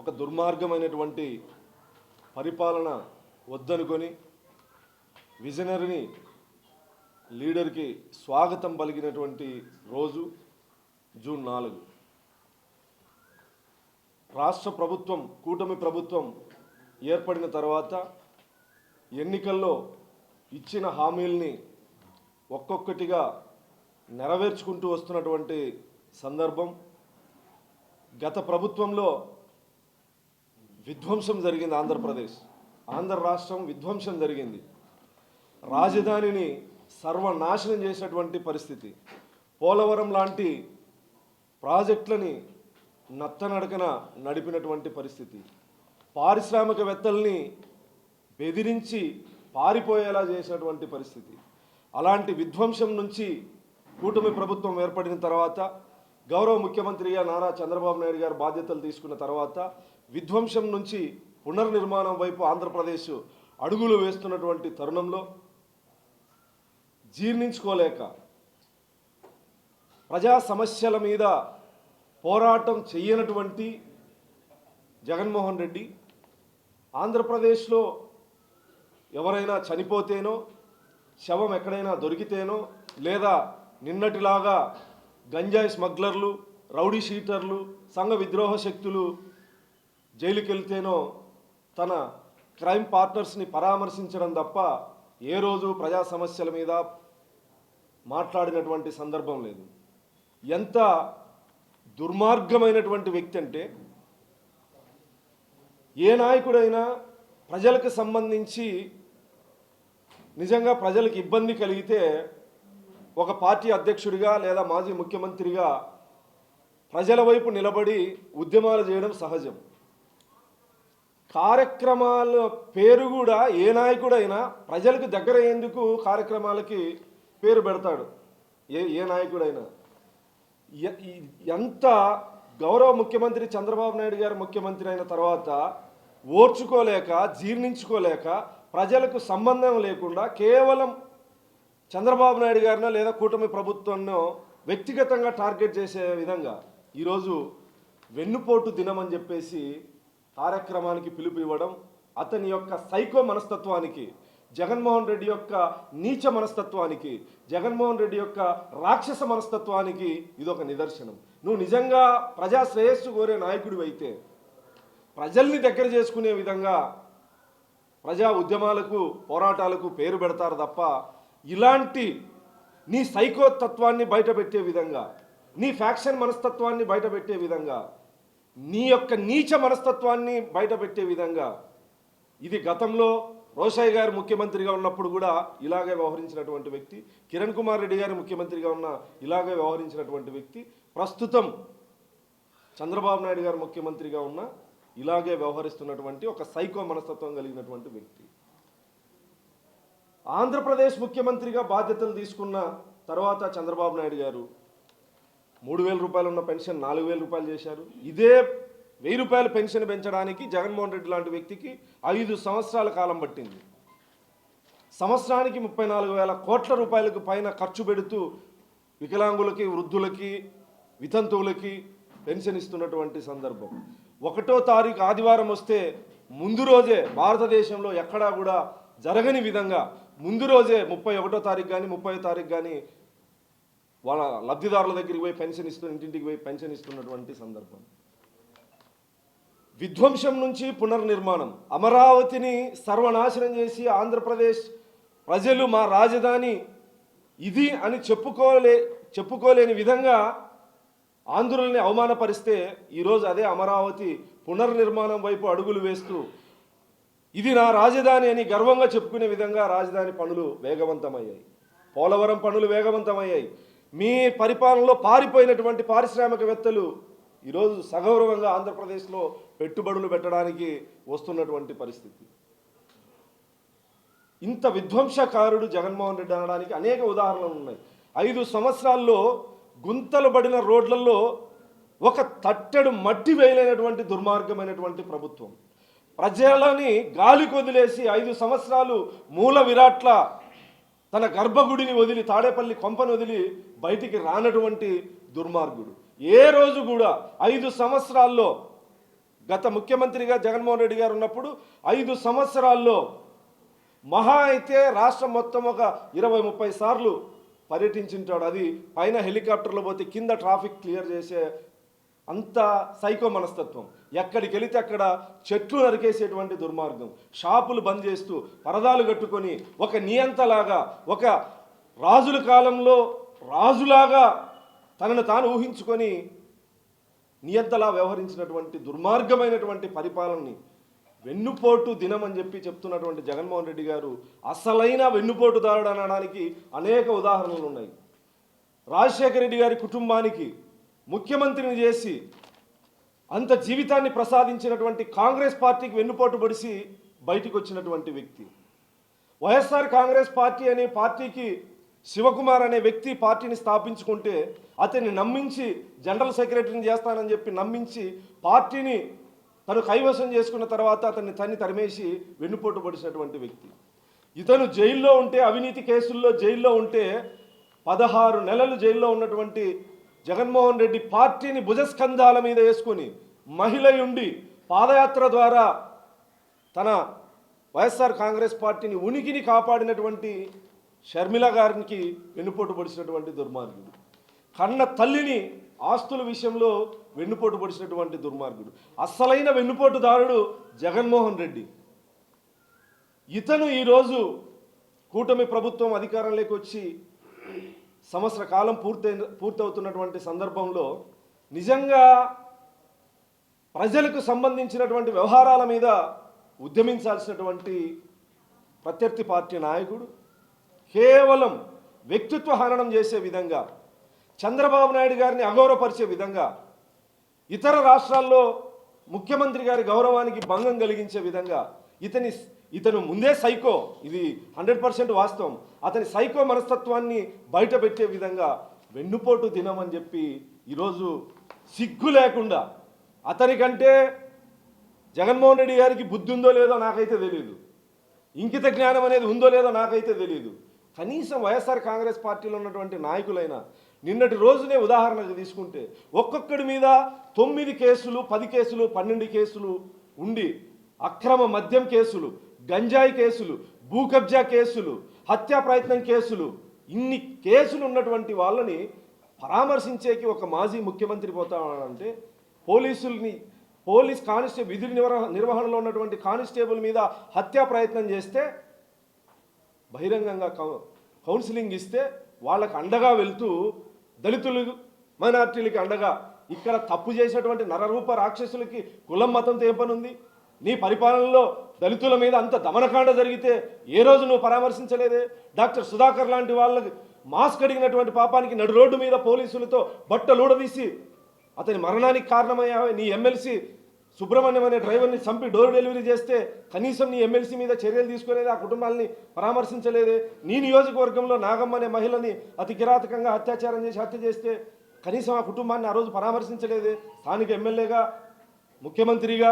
ఒక దుర్మార్గమైనటువంటి పరిపాలన వద్దనుకొని విజనరీని లీడర్కి స్వాగతం పలికినటువంటి రోజు జూన్ నాలుగు. రాష్ట్ర ప్రభుత్వం కూటమి ప్రభుత్వం ఏర్పడిన తర్వాత ఎన్నికల్లో ఇచ్చిన హామీల్ని ఒక్కొక్కటిగా నెరవేర్చుకుంటూ వస్తున్నటువంటి సందర్భం. గత ప్రభుత్వంలో విధ్వంసం జరిగింది ఆంధ్రప్రదేశ్. ఆంధ్ర రాష్ట్రం విధ్వంసం జరిగింది. రాజధానిని సర్వనాశనం చేసినటువంటి పరిస్థితి. పోలవరం లాంటి ప్రాజెక్టులని నత్తనడకన నడిపినటువంటి పరిస్థితి. పారిశ్రామికవేత్తల్ని బెదిరించి పారిపోయేలా చేసినటువంటి పరిస్థితి. అలాంటి విధ్వంసం నుంచి కూటమి ప్రభుత్వం ఏర్పడిన తర్వాత గౌరవ ముఖ్యమంత్రిగా నారా చంద్రబాబు నాయుడు గారు బాధ్యతలు తీసుకున్న తర్వాత విధ్వంసం నుంచి పునర్నిర్మాణం వైపు ఆంధ్రప్రదేశ్ అడుగులు వేస్తున్నటువంటి తరుణంలో జీర్ణించుకోలేక ప్రజా సమస్యల మీద పోరాటం చేయనటువంటి జగన్మోహన్ రెడ్డి ఆంధ్రప్రదేశ్లో ఎవరైనా చనిపోతేనో శవం ఎక్కడైనా దొరికితేనో లేదా నిన్నటిలాగా గంజాయి స్మగ్లర్లు రౌడీ షీటర్లు సంఘ విద్రోహ శక్తులు జైలుకి వెళ్తేనో తన క్రైమ్ పార్ట్నర్స్ని పరామర్శించడం తప్ప ఏ రోజు ప్రజా సమస్యల మీద మాట్లాడినటువంటి సందర్భం లేదు. ఎంత దుర్మార్గమైనటువంటి వ్యక్తి అంటే ఏ నాయకుడైనా ప్రజలకు సంబంధించి నిజంగా ప్రజలకు ఇబ్బంది కలిగితే ఒక పార్టీ అధ్యక్షుడిగా లేదా మాజీ ముఖ్యమంత్రిగా ప్రజల వైపు నిలబడి ఉద్యమాలు చేయడం సహజం. కార్యక్రమాల పేరు కూడా ఏ నాయకుడైనా ప్రజలకు దగ్గర అయ్యేందుకు కార్యక్రమాలకి పేరు పెడతాడు. ఏ ఏ నాయకుడైనా. ఎంత గౌరవ ముఖ్యమంత్రి చంద్రబాబు నాయుడు గారు ముఖ్యమంత్రి అయిన తర్వాత ఓర్చుకోలేక జీర్ణించుకోలేక ప్రజలకు సంబంధం లేకుండా కేవలం చంద్రబాబు నాయుడు గారినో లేదా కూటమి ప్రభుత్వంనో వ్యక్తిగతంగా టార్గెట్ చేసే విధంగా ఈరోజు వెన్నుపోటు దినం అని చెప్పేసి కార్యక్రమానికి పిలుపు ఇవ్వడం అతని యొక్క సైకో మనస్తత్వానికి జగన్మోహన్ రెడ్డి యొక్క నీచ మనస్తత్వానికి జగన్మోహన్ రెడ్డి యొక్క రాక్షస మనస్తత్వానికి ఇదొక నిదర్శనం. నువ్వు నిజంగా ప్రజా శ్రేయస్సు కోరే నాయకుడు అయితే ప్రజల్ని దగ్గర చేసుకునే విధంగా ప్రజా ఉద్యమాలకు పోరాటాలకు పేరు పెడతారు తప్ప ఇలాంటి నీ సైకో తత్వాన్ని బయటపెట్టే విధంగా నీ ఫ్యాక్షన్ మనస్తత్వాన్ని బయటపెట్టే విధంగా నీ యొక్క నీచ మనస్తత్వాన్ని బయటపెట్టే విధంగా ఇది గతంలో రోషయ్య గారు ముఖ్యమంత్రిగా ఉన్నప్పుడు కూడా ఇలాగే వ్యవహరించినటువంటి వ్యక్తి కిరణ్ కుమార్ రెడ్డి గారు ముఖ్యమంత్రిగా ఉన్న ఇలాగే వ్యవహరించినటువంటి వ్యక్తి ప్రస్తుతం చంద్రబాబు నాయుడు గారు ముఖ్యమంత్రిగా ఉన్న ఇలాగే వ్యవహరిస్తున్నటువంటి ఒక సైకో మనస్తత్వం కలిగినటువంటి వ్యక్తి. ఆంధ్రప్రదేశ్ ముఖ్యమంత్రిగా బాధ్యతలు తీసుకున్న తర్వాత చంద్రబాబు నాయుడు గారు మూడు వేల రూపాయలు ఉన్న పెన్షన్ నాలుగు వేల రూపాయలు చేశారు. ఇదే వెయ్యి రూపాయల పెన్షన్ పెంచడానికి జగన్మోహన్ రెడ్డి లాంటి వ్యక్తికి ఐదు సంవత్సరాల కాలం పట్టింది. సంవత్సరానికి ముప్పై నాలుగు వేల కోట్ల రూపాయలకు పైన ఖర్చు పెడుతూ వికలాంగులకి వృద్ధులకి వితంతువులకి పెన్షన్ ఇస్తున్నటువంటి సందర్భం. ఒకటో తారీఖు ఆదివారం వస్తే ముందు రోజే భారతదేశంలో ఎక్కడా కూడా జరగని విధంగా ముందు రోజే ముప్పై ఒకటో తారీఖు కానీ ముప్పై తారీఖు కానీ వాళ్ళ లబ్ధిదారుల దగ్గరికి పోయి పెన్షన్ ఇస్తూ ఇంటింటికి పోయి పెన్షన్ ఇస్తున్నటువంటి సందర్భం. విధ్వంసం నుంచి పునర్నిర్మాణం. అమరావతిని సర్వనాశనం చేసి ఆంధ్రప్రదేశ్ ప్రజలు మా రాజధాని ఇది అని చెప్పుకోలే చెప్పుకోలేని విధంగా ఆంధ్రుల్ని అవమానపరిస్తే ఈరోజు అదే అమరావతి పునర్నిర్మాణం వైపు అడుగులు వేస్తూ ఇది నా రాజధాని అని గర్వంగా చెప్పుకునే విధంగా రాజధాని పనులు వేగవంతమయ్యాయి. పోలవరం పనులు వేగవంతమయ్యాయి. మీ పరిపాలనలో పారిపోయినటువంటి పారిశ్రామికవేత్తలు ఈరోజు సగౌరవంగా ఆంధ్రప్రదేశ్లో పెట్టుబడులు పెట్టడానికి వస్తున్నటువంటి పరిస్థితి. ఇంత విధ్వంసకారుడు జగన్మోహన్ రెడ్డి అనడానికి అనేక ఉదాహరణలు ఉన్నాయి. ఐదు సంవత్సరాల్లో గుంతలు పడిన రోడ్లలో ఒక తట్టెడు మట్టి వేయలేనటువంటి దుర్మార్గమైనటువంటి ప్రభుత్వం. ప్రజలని గాలి కొదిలేసి ఐదు సంవత్సరాలు మూల విరాట్ల తన గర్భగుడిని వదిలి తాడేపల్లి కొంపను వదిలి బయటికి రానటువంటి దుర్మార్గుడు. ఏ రోజు కూడా ఐదు సంవత్సరాల్లో గత ముఖ్యమంత్రిగా జగన్మోహన్ రెడ్డి గారు ఉన్నప్పుడు ఐదు సంవత్సరాల్లో మహా అయితే రాష్ట్రం మొత్తం ఒక ఇరవై ముప్పై సార్లు పర్యటించింటాడు. అది పైన హెలికాప్టర్లో పోతే కింద ట్రాఫిక్ క్లియర్ చేసే అంత సైకో మనస్తత్వం. ఎక్కడికి వెళితే అక్కడ చెట్లు నరికేసేటువంటి దుర్మార్గం. షాపులు బంద్ చేస్తూ పరదాలు కట్టుకొని ఒక నియంతలాగా ఒక రాజుల కాలంలో రాజులాగా తనను తాను ఊహించుకొని నియంతలా వ్యవహరించినటువంటి దుర్మార్గమైనటువంటి పరిపాలనని వెన్నుపోటు దినం అని చెప్పి చెప్తున్నటువంటి జగన్మోహన్ రెడ్డి గారు అసలైన వెన్నుపోటుదారుడు అనడానికి అనేక ఉదాహరణలు ఉన్నాయి. రాజశేఖర రెడ్డి గారి కుటుంబానికి ముఖ్యమంత్రిని చేసి అంత జీవితాన్ని ప్రసాదించినటువంటి కాంగ్రెస్ పార్టీకి వెన్నుపోటు పడిసి బయటికి వచ్చినటువంటి వ్యక్తి. వైఎస్ఆర్ కాంగ్రెస్ పార్టీ అనే పార్టీకి శివకుమార్ అనే వ్యక్తి పార్టీని స్థాపించుకుంటే అతన్ని నమ్మించి జనరల్ సెక్రటరీని చేస్తానని చెప్పి నమ్మించి పార్టీని తను కైవసం చేసుకున్న తర్వాత అతన్ని తన్ని తరిమేసి వెన్నుపోటు పడిచినటువంటి వ్యక్తి. ఇతను జైల్లో ఉంటే అవినీతి కేసుల్లో జైల్లో ఉంటే పదహారు నెలలు జైల్లో ఉన్నటువంటి జగన్మోహన్ రెడ్డి పార్టీని భుజస్కంధాల మీద వేసుకొని మహిళ ఉండి పాదయాత్ర ద్వారా తన వైఎస్ఆర్ కాంగ్రెస్ పార్టీని ఉనికిని కాపాడినటువంటి షర్మిల గారికి వెన్నుపోటు పొడిచినటువంటి దుర్మార్గుడు. కన్న తల్లిని ఆస్తుల విషయంలో వెన్నుపోటు పొడిచినటువంటి దుర్మార్గుడు. అస్సలైన వెన్నుపోటుదారుడు జగన్మోహన్ రెడ్డి. ఇతను ఈరోజు కూటమి ప్రభుత్వం అధికారంలోకి వచ్చి సంవత్సర కాలం పూర్తయిన పూర్తవుతున్నటువంటి సందర్భంలో నిజంగా ప్రజలకు సంబంధించినటువంటి వ్యవహారాల మీద ఉద్యమించాల్సినటువంటి ప్రత్యర్థి పార్టీ నాయకుడు కేవలం వ్యక్తిత్వ హననం చేసే విధంగా చంద్రబాబు నాయుడు గారిని అగౌరవపరిచే విధంగా ఇతర రాష్ట్రాల్లో ముఖ్యమంత్రి గారి గౌరవానికి భంగం కలిగించే విధంగా ఇతని ఇతను ముందే సైకో. ఇది హండ్రెడ్ పర్సెంట్ వాస్తవం. అతని సైకో మనస్తత్వాన్ని బయట పెట్టే విధంగా వెన్నుపోటు దినం అని చెప్పి ఈరోజు సిగ్గు లేకుండా అతనికంటే జగన్మోహన్ రెడ్డి గారికి బుద్ధి ఉందో లేదో నాకైతే తెలియదు ఇంకిత జ్ఞానం అనేది ఉందో లేదో నాకైతే తెలియదు కనీసం వైఎస్ఆర్ కాంగ్రెస్ పార్టీలో ఉన్నటువంటి నాయకులైనా నిన్నటి రోజునే ఉదాహరణకు తీసుకుంటే ఒక్కొక్కడి మీద తొమ్మిది కేసులు పది కేసులు పన్నెండు కేసులు ఉండి అక్రమ మద్యం కేసులు గంజాయి కేసులు భూ కబ్జా కేసులు హత్యా ప్రయత్నం కేసులు ఇన్ని కేసులు ఉన్నటువంటి వాళ్ళని పరామర్శించేకి ఒక మాజీ ముఖ్యమంత్రి పోతామంటే పోలీసుల్ని పోలీస్ కానిస్టేబుల్ విధుల నిర్వహ నిర్వహణలో ఉన్నటువంటి కానిస్టేబుల్ మీద హత్యా ప్రయత్నం చేస్తే బహిరంగంగా కౌ- కౌన్సిలింగ్ ఇస్తే వాళ్ళకు అండగా వెళ్తూ దళితులు మైనార్టీలకి అండగా ఇక్కడ తప్పు చేసినటువంటి నరరూప రాక్షసులకి కులం మతంతో ఏం పని ఉంది నీ పరిపాలనలో దళితుల మీద అంత దమనకాండ జరిగితే ఏ రోజు నువ్వు పరామర్శించలేదే? డాక్టర్ సుధాకర్ లాంటి వాళ్ళకి మాస్క్ అడిగినటువంటి పాపానికి నడు రోడ్డు మీద పోలీసులతో బట్టలూడదీసి అతని మరణానికి కారణమయ్యావే నీ ఎమ్మెల్సీ సుబ్రహ్మణ్యం అనే డ్రైవర్ని చంపి డోర్ డెలివరీ చేస్తే కనీసం నీ ఎమ్మెల్సీ మీద చర్యలు తీసుకునేది ఆ కుటుంబాలని పరామర్శించలేదే? నీ నియోజకవర్గంలో నాగమ్మ అనే మహిళని అతి కిరాతకంగా అత్యాచారం చేసి హత్య చేస్తే కనీసం ఆ కుటుంబాన్ని ఆ రోజు పరామర్శించలేదే? స్థానిక ఎమ్మెల్యేగా ముఖ్యమంత్రిగా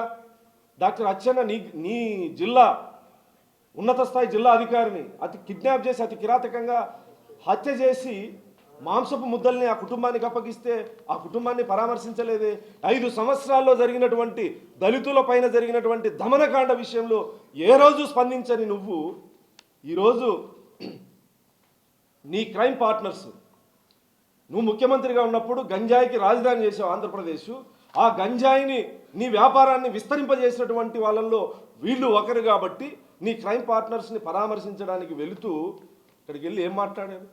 డాక్టర్ అచ్చెన్న నీ నీ జిల్లా ఉన్నత స్థాయి జిల్లా అధికారిని అతి కిడ్నాప్ చేసి అతి కిరాతకంగా హత్య చేసి మాంసపు ముద్దల్ని ఆ కుటుంబానికి అప్పగిస్తే ఆ కుటుంబాన్ని పరామర్శించలేదే. ఐదు సంవత్సరాల్లో జరిగినటువంటి దళితుల పైన జరిగినటువంటి దమనకాండ విషయంలో ఏ రోజు స్పందించని నువ్వు ఈరోజు నీ క్రైమ్ పార్ట్నర్స్ నువ్వు ముఖ్యమంత్రిగా ఉన్నప్పుడు గంజాయికి రాజధాని చేసావు ఆంధ్రప్రదేశ్. ఆ గంజాయిని నీ వ్యాపారాన్ని విస్తరింపజేసినటువంటి వాళ్ళల్లో వీళ్ళు ఒకరు కాబట్టి నీ క్రైమ్ పార్ట్నర్స్ని పరామర్శించడానికి వెళుతూ ఇక్కడికి వెళ్ళి ఏం మాట్లాడారు?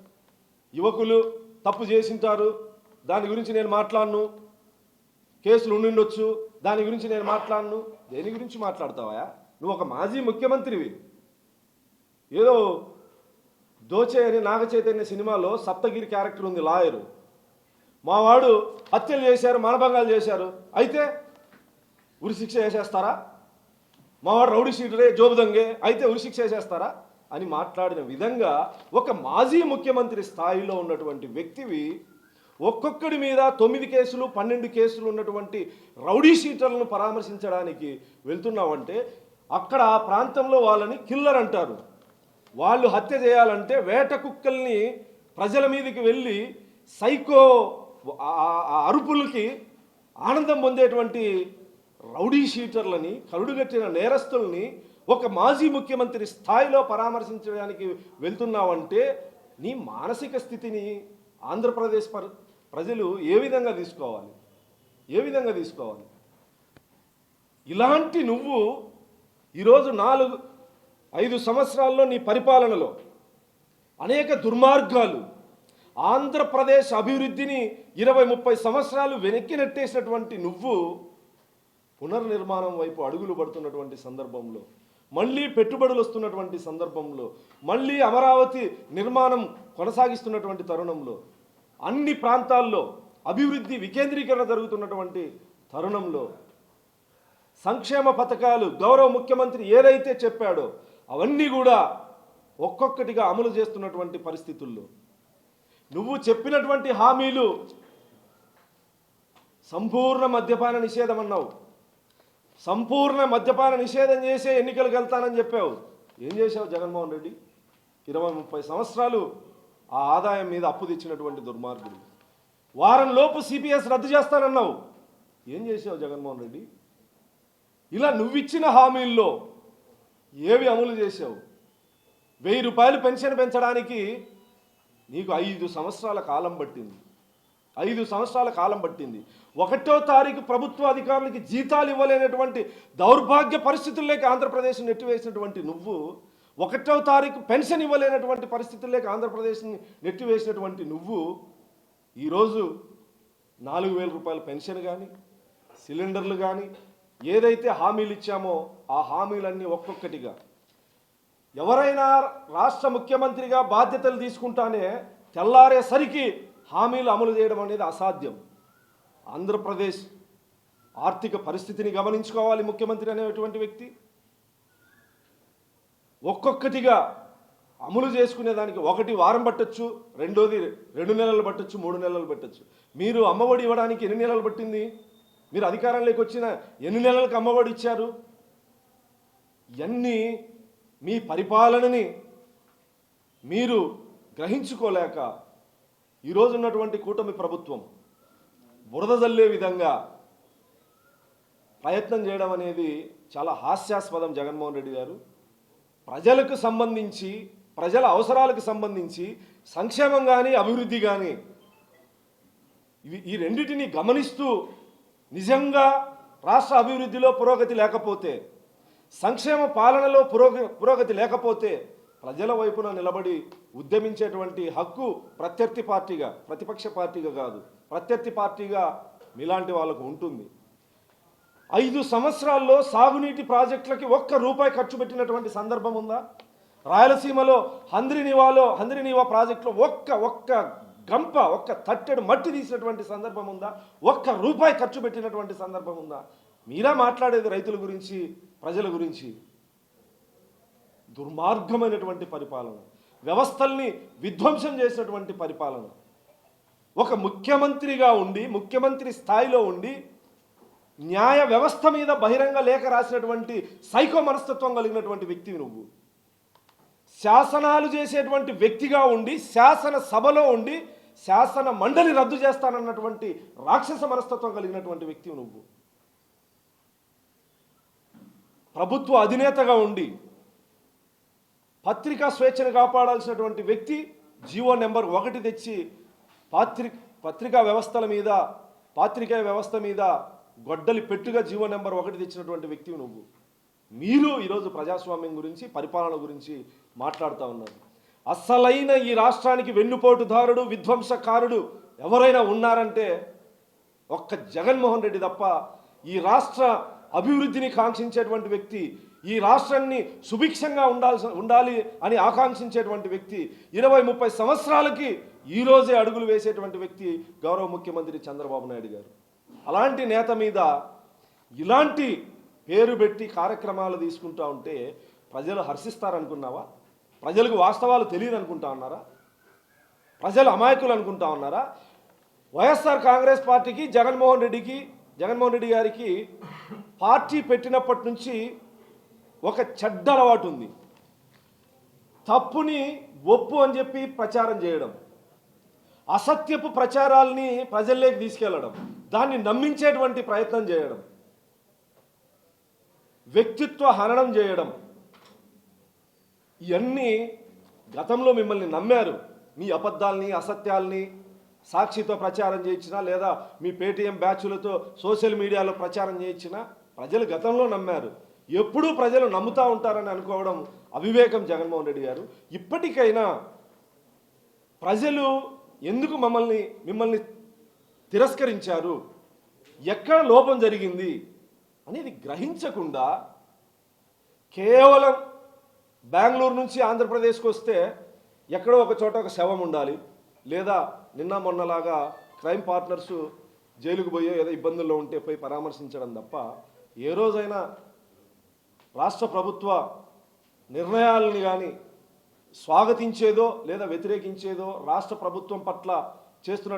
యువకులు తప్పు చేసింటారు. దాని గురించి నేను మాట్లాడను. కేసులు ఉండిండొచ్చు. దాని గురించి నేను మాట్లాడను. దేని గురించి మాట్లాడతావా? నువ్వు ఒక మాజీ ముఖ్యమంత్రివి. ఏదో దోచే అని నాగచైతన్య సినిమాలో సప్తగిరి క్యారెక్టర్ ఉంది లాయరు. మావాడు హత్యలు చేశారు మానభంగాలు చేశారు. అయితే ఉరిశిక్ష వేసేస్తారా మావాడు రౌడీ షీటరే జోబుదంగే అయితే ఉరిశిక్ష వేసేస్తారా అని మాట్లాడిన విధంగా ఒక మాజీ ముఖ్యమంత్రి స్థాయిలో ఉన్నటువంటి వ్యక్తివి ఒక్కొక్కడి మీద తొమ్మిది కేసులు పన్నెండు కేసులు ఉన్నటువంటి రౌడీ షీటర్లను పరామర్శించడానికి వెళ్తున్నామంటే అక్కడ ఆ ప్రాంతంలో వాళ్ళని కిల్లర్ అంటారు. వాళ్ళు హత్య చేయాలంటే వేట కుక్కల్ని ప్రజల మీదకి వెళ్ళి సైకో ఆ- అరుపులకి ఆనందం పొందేటువంటి రౌడీ షీటర్లని కరుడుగట్టిన నేరస్తుల్ని ఒక మాజీ ముఖ్యమంత్రి స్థాయిలో పరామర్శించడానికి వెళ్తున్నావంటే నీ మానసిక స్థితిని ఆంధ్రప్రదేశ్ ప్ర ప్రజలు ఏ విధంగా తీసుకోవాలి? ఏ విధంగా తీసుకోవాలి? ఇలాంటి నువ్వు ఈరోజు నాలుగు ఐదు సంవత్సరాల్లో నీ పరిపాలనలో అనేక దుర్మార్గాలు ఆంధ్రప్రదేశ్ అభివృద్ధిని ఇరవై ముప్పై సంవత్సరాలు వెనక్కి నెట్టేసినటువంటి నువ్వు పునర్నిర్మాణం వైపు అడుగులు పడుతున్నటువంటి సందర్భంలో మళ్ళీ పెట్టుబడులు వస్తున్నటువంటి సందర్భంలో మళ్ళీ అమరావతి నిర్మాణం కొనసాగిస్తున్నటువంటి తరుణంలో అన్ని ప్రాంతాల్లో అభివృద్ధి వికేంద్రీకరణ జరుగుతున్నటువంటి తరుణంలో సంక్షేమ పథకాలు గౌరవ ముఖ్యమంత్రి ఏదైతే చెప్పాడో అవన్నీ కూడా ఒక్కొక్కటిగా అమలు చేస్తున్నటువంటి పరిస్థితుల్లో నువ్వు చెప్పినటువంటి హామీలు సంపూర్ణ మద్యపాన నిషేధం అన్నావు. సంపూర్ణ మద్యపాన నిషేధం చేసే ఎన్నికలకు వెళ్తానని చెప్పావు. ఏం చేశావు జగన్మోహన్ రెడ్డి? ఇరవై ముప్పై సంవత్సరాలు ఆ ఆదాయం మీద అప్పు తెచ్చినటువంటి దుర్మార్గుడు. వారం లోపు సిపిఎస్ రద్దు చేస్తానన్నావు. ఏం చేసావు జగన్మోహన్ రెడ్డి? ఇలా నువ్విచ్చిన హామీల్లో ఏవి అమలు చేసావు వెయ్యి రూపాయలు పెన్షన్ పెంచడానికి నీకు ఐదు సంవత్సరాల కాలం పట్టింది. ఐదు సంవత్సరాల కాలం పట్టింది. ఒకటో తారీఖు ప్రభుత్వ అధికారులకి జీతాలు ఇవ్వలేనటువంటి దౌర్భాగ్య పరిస్థితుల్లోకి ఆంధ్రప్రదేశ్ నెట్టివేసినటువంటి నువ్వు ఒకటో తారీఖు పెన్షన్ ఇవ్వలేనటువంటి పరిస్థితుల్లోకి ఆంధ్రప్రదేశ్ని నెట్టివేసినటువంటి నువ్వు ఈరోజు నాలుగు వేల రూపాయల పెన్షన్ కానీ సిలిండర్లు కానీ ఏదైతే హామీలు ఇచ్చామో ఆ హామీలన్నీ ఒక్కొక్కటిగా ఎవరైనా రాష్ట్ర ముఖ్యమంత్రిగా బాధ్యతలు తీసుకుంటానే తెల్లారేసరికి హామీలు అమలు చేయడం అనేది అసాధ్యం. ఆంధ్రప్రదేశ్ ఆర్థిక పరిస్థితిని గమనించుకోవాలి ముఖ్యమంత్రి అనేటువంటి వ్యక్తి. ఒక్కొక్కటిగా అమలు చేసుకునే దానికి ఒకటి వారం పట్టొచ్చు రెండోది రెండు నెలలు పట్టొచ్చు మూడు నెలలు పట్టొచ్చు. మీరు అమ్మఒడి ఇవ్వడానికి ఎన్ని నెలలు పట్టింది? మీరు అధికారంలోకి వచ్చిన ఎన్ని నెలలకు అమ్మఒడి ఇచ్చారు? ఇవన్నీ మీ పరిపాలనని మీరు గ్రహించుకోలేక ఈరోజు ఉన్నటువంటి కూటమి ప్రభుత్వం బురద జల్లే విధంగా ప్రయత్నం చేయడం అనేది చాలా హాస్యాస్పదం జగన్మోహన్ రెడ్డి గారు. ప్రజలకు సంబంధించి ప్రజల అవసరాలకు సంబంధించి సంక్షేమం కానీ అభివృద్ధి కానీ ఇవి ఈ రెండింటిని గమనిస్తూ నిజంగా రాష్ట్ర అభివృద్ధిలో పురోగతి లేకపోతే సంక్షేమ పాలనలో పురోగతి లేకపోతే ప్రజల వైపున నిలబడి ఉద్యమించేటువంటి హక్కు ప్రత్యర్థి పార్టీగా ప్రతిపక్ష పార్టీగా కాదు ప్రత్యర్థి పార్టీగా మీలాంటి వాళ్ళకు ఉంటుంది. ఐదు సంవత్సరాల్లో సాగునీటి ప్రాజెక్టులకి ఒక్క రూపాయి ఖర్చు పెట్టినటువంటి సందర్భం ఉందా? రాయలసీమలో హంద్రినివాలో హంద్రినివా ప్రాజెక్టులో ఒక్క ఒక్క గంప ఒక్క తట్టెడు మట్టి తీసినటువంటి సందర్భం ఉందా? ఒక్క రూపాయి ఖర్చు పెట్టినటువంటి సందర్భం ఉందా? మీరా మాట్లాడేది రైతుల గురించి ప్రజల గురించి? దుర్మార్గమైనటువంటి పరిపాలన. వ్యవస్థల్ని విధ్వంసం చేసినటువంటి పరిపాలన. ఒక ముఖ్యమంత్రిగా ఉండి ముఖ్యమంత్రి స్థాయిలో ఉండి న్యాయ వ్యవస్థ మీద బహిరంగ లేఖ రాసినటువంటి సైకో మనస్తత్వం కలిగినటువంటి వ్యక్తివి నువ్వు. శాసనాలు చేసేటువంటి వ్యక్తిగా ఉండి శాసన సభలో ఉండి శాసన మండలి రద్దు చేస్తానన్నటువంటి రాక్షస మనస్తత్వం కలిగినటువంటి వ్యక్తివి నువ్వు. ప్రభుత్వ అధినేతగా ఉండి పత్రికా స్వేచ్ఛను కాపాడాల్సినటువంటి వ్యక్తి జీవో నెంబర్ ఒకటి తెచ్చి పాత్రి పత్రికా వ్యవస్థల మీద పాత్రికా వ్యవస్థ మీద గొడ్డలి పెట్టుగా జీవో నెంబర్ ఒకటి తెచ్చినటువంటి వ్యక్తివి నువ్వు. మీరు ఈరోజు ప్రజాస్వామ్యం గురించి పరిపాలన గురించి మాట్లాడుతూ ఉన్నారు. అస్సలైన ఈ రాష్ట్రానికి వెన్నుపోటుదారుడు విధ్వంసకారుడు ఎవరైనా ఉన్నారంటే ఒక్క జగన్మోహన్ రెడ్డి తప్ప ఈ రాష్ట్ర అభివృద్ధిని కాంక్షించేటువంటి వ్యక్తి ఈ రాష్ట్రాన్ని సుభిక్షంగా ఉండాల్సి ఉండాలి అని ఆకాంక్షించేటువంటి వ్యక్తి ఇరవై ముప్పై సంవత్సరాలకి ఈ రోజే అడుగులు వేసేటువంటి వ్యక్తి గౌరవ ముఖ్యమంత్రి చంద్రబాబు నాయుడు గారు. అలాంటి నేత మీద ఇలాంటి పేరు పెట్టి కార్యక్రమాలు తీసుకుంటా ఉంటే ప్రజలు హర్షిస్తారనుకున్నావా? ప్రజలకు వాస్తవాలు తెలియదు అనుకుంటా ఉన్నారా? ప్రజలు అమాయకులు అనుకుంటా ఉన్నారా? వైఎస్ఆర్ కాంగ్రెస్ పార్టీకి జగన్మోహన్ రెడ్డికి జగన్మోహన్ రెడ్డి గారికి పార్టీ పెట్టినప్పటి నుంచి ఒక చెడ్డ అలవాటు ఉంది. తప్పుని ఒప్పు అని చెప్పి ప్రచారం చేయడం అసత్యపు ప్రచారాల్ని ప్రజల్లోకి తీసుకెళ్ళడం దాన్ని నమ్మించేటువంటి ప్రయత్నం చేయడం వ్యక్తిత్వ హననం చేయడం ఇవన్నీ గతంలో మిమ్మల్ని నమ్మారు. మీ అబద్ధాలని అసత్యాల్ని సాక్షితో ప్రచారం చేయించినా లేదా మీ పేటీఎం బ్యాచ్లతో సోషల్ మీడియాలో ప్రచారం చేయించినా ప్రజలు గతంలో నమ్మారు. ఎప్పుడూ ప్రజలు నమ్ముతా ఉంటారని అనుకోవడం అవివేకం జగన్మోహన్ రెడ్డి గారు. ఇప్పటికైనా ప్రజలు ఎందుకు మమ్మల్ని మిమ్మల్ని తిరస్కరించారు? ఎక్కడ లోపం జరిగింది? అనేది గ్రహించకుండా కేవలం బెంగళూరు నుంచి ఆంధ్రప్రదేశ్కి వస్తే ఎక్కడో ఒక చోట ఒక శవం ఉండాలి లేదా నిన్న మొన్నలాగా క్రైమ్ పార్ట్నర్స్ జైలుకు పోయో ఏదో ఇబ్బందుల్లో ఉంటే పోయి పరామర్శించడం తప్ప ఏ రోజైనా రాష్ట్ర ప్రభుత్వ నిర్ణయాలని కానీ స్వాగతించేదో లేదా వ్యతిరేకించేదో రాష్ట్ర ప్రభుత్వం పట్ల చేస్తున్న